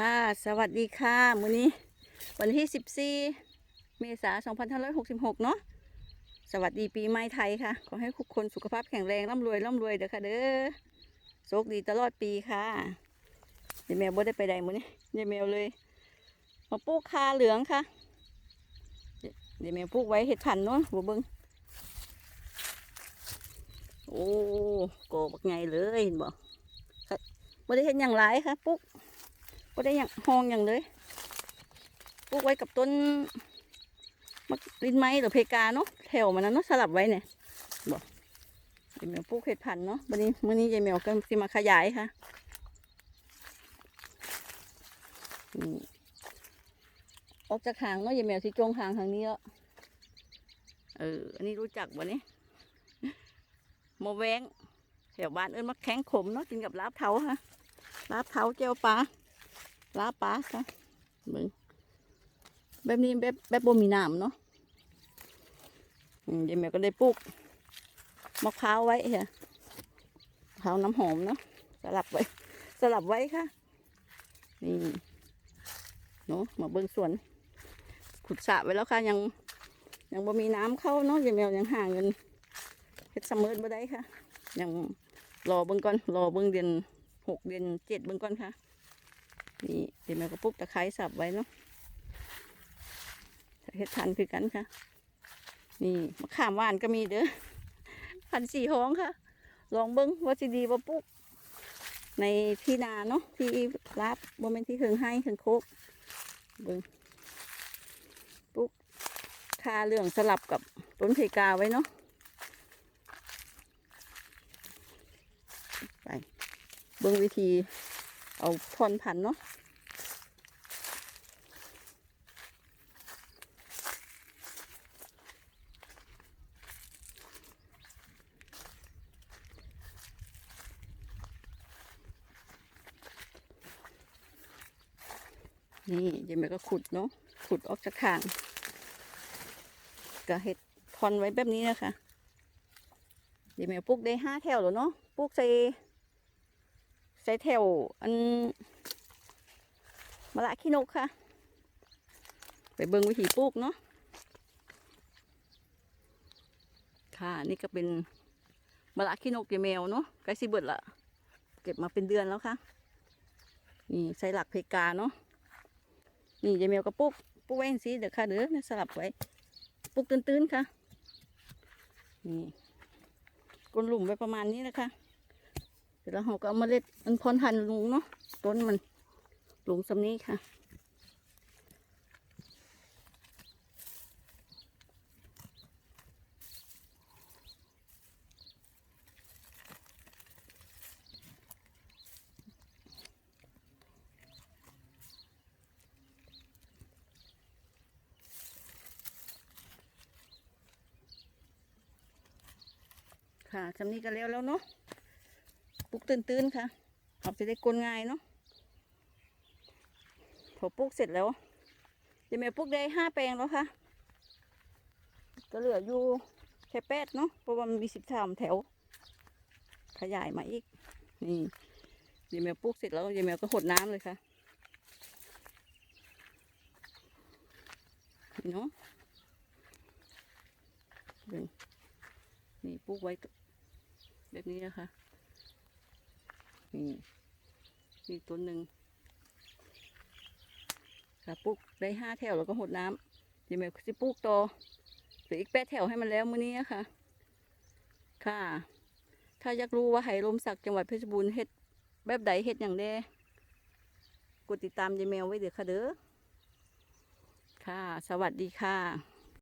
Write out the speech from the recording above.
ค่ะ สวัสดีค่ะมื้อนี้ วันที่ 14 เมษายน 2566 เนาะสวัสดีปีใหม่ไทยค่ะ ขอให้ทุกคนสุขภาพแข็งแรงร่ำรวยร่ำรวยเด้อค่ะเด้อโชคดีตลอดปีค่ะยายแมวบ่ได้ไปใดมื้อนี้ยายแมวเลยมาปลูกคาเหลืองค่ะยายแมวปลูกไว้เห็ดพันธุ์เนาะบ่เบิ่งโอ้โกบักใหญ่เลยเห็นบ่ค่ะบ่ได้เห็นอย่างไรค่ะปลูก ก็ได้อย่างหองอย่างเลยปลูกไว้กับต้นมักลินไม้หรือเพกาเนาะแถวมันนั้นเนาะสลับไว้เนี่ยบอกยายแมวปลูกเห็ดพันเนาะวันนี้วันนี้ยายแมวก็จะมาขยายค่ะออกจากหางเนาะยายแมวที่จงหางทางนี้แล้วเอออันนี้รู้จักบ่เนี่ยโมแวงแถวบ้านเอิ้นมักแข้งขมเนาะกินกับลาบเทาค่ะลาบเทาเจียวปลา ลาปลาค่ะมึงแบบนี้แบบแบบบ่มีน้ำเนาะอืมยายแม่ก็ได้ปลูกมะพร้าวไว้ค่ะมะพร้าวน้ำหอมเนาะสลับไว้ สลับไว้ค่ะ นี่เนาะมาเบิ่งสวน ขุดสระไว้แล้วค่ะ ยัง ยังบ่มีน้ำเข้าเนาะยายแมวยังห่างเงินเฮ็ดซัมเอร์บ่ได้ค่ะ ยังรอเบิ่งก่อนรอเบิ่งเดือนหกเดือนเจ็ดเบิ่งก่อนค่ะ นี่เดี๋ยวแม่ก็ปลูกตะไคร้สับไว้เนาะเฮ็ดทันคือกันค่ะ นี่มะขามหวานก็มีเด้อพันสี่ห้องค่ะ ลองเบิ้งว่าสิดีว่าปลูกในที่นาเนาะที่รับบ่แม่นที่เฮิงให้เฮิงโคกเบิ้งปลูกคาเหลืองสลับกับต้นเพกาไว้เนาะไปเบิ้งวิธี เอาพรพันเนาะนี่เดี๋ยวแม่ก็ขุดเนาะขุดออกจากข้างก็เห็ดพรไว้แบบนี้นะคะ เดี๋ยวแม่ปลูกได้ห้าแถวแล้วเนาะปลูกใส่ ใส่แถวอันมะละขี้นกค่ะ ไปเบิ่งวิธีปลูกเนาะค่ะ นี่ก็เป็นมะละขี้นกยายแมวเนาะใกล้สิเบิดละเก็บมาเป็นเดือนแล้วค่ะ นี่ใส่หลักเพกาเนาะนี่ยายแมวก็ปลูกปลูกไว้สิเดี๋ยวค่ะเด้อเนี่ยสลับไว้ปลูกตื้นๆค่ะนี่ก้นหลุมไว้ประมาณนี้นะคะ เดี๋ยวเราก็เอาเมาเล็ดมันพรพันลุงเนาะต้นมันหลุมสำนี้ค่ะค่ะสำนี้ก็แล้วแล้วเนาะ ปลูกตื้นๆค่ะเอาจะได้กลง่ายเนาะพอปลูกเสร็จแล้วยายแม่ปลูกได้ห้าแปลงแล้วค่ะ ก็เหลืออยู่แค่แปดเนาะเพราะว่ามันมีสิบสามแถว ขยายมาอีก นี่ยายแมวปลูกเสร็จแล้วยายแมวก็หดน้ำเลยค่ะเนาะเบิ่งนี่ปลูกไว้แบบนี้นะคะ นี่นี่ต้นหนึ่งค่ะปลูกได้ห้าแถวแล้วก็หดน้ำเดี๋ยวแม่จะปลูกต่อหลืออีกแปดแถวให้มันแล้วมื้อนี้นะคะค่ะ ถ้าอยากรู้ว่าไหลมศักดิ์จังหวัดเพชรบูรณ์เฮ็ดแบบใดเฮ็ดอย่างแดกดติดตามยายแมวไว้เดี๋ยวค่ะเด้อค่ะ สวัสดีค่ะ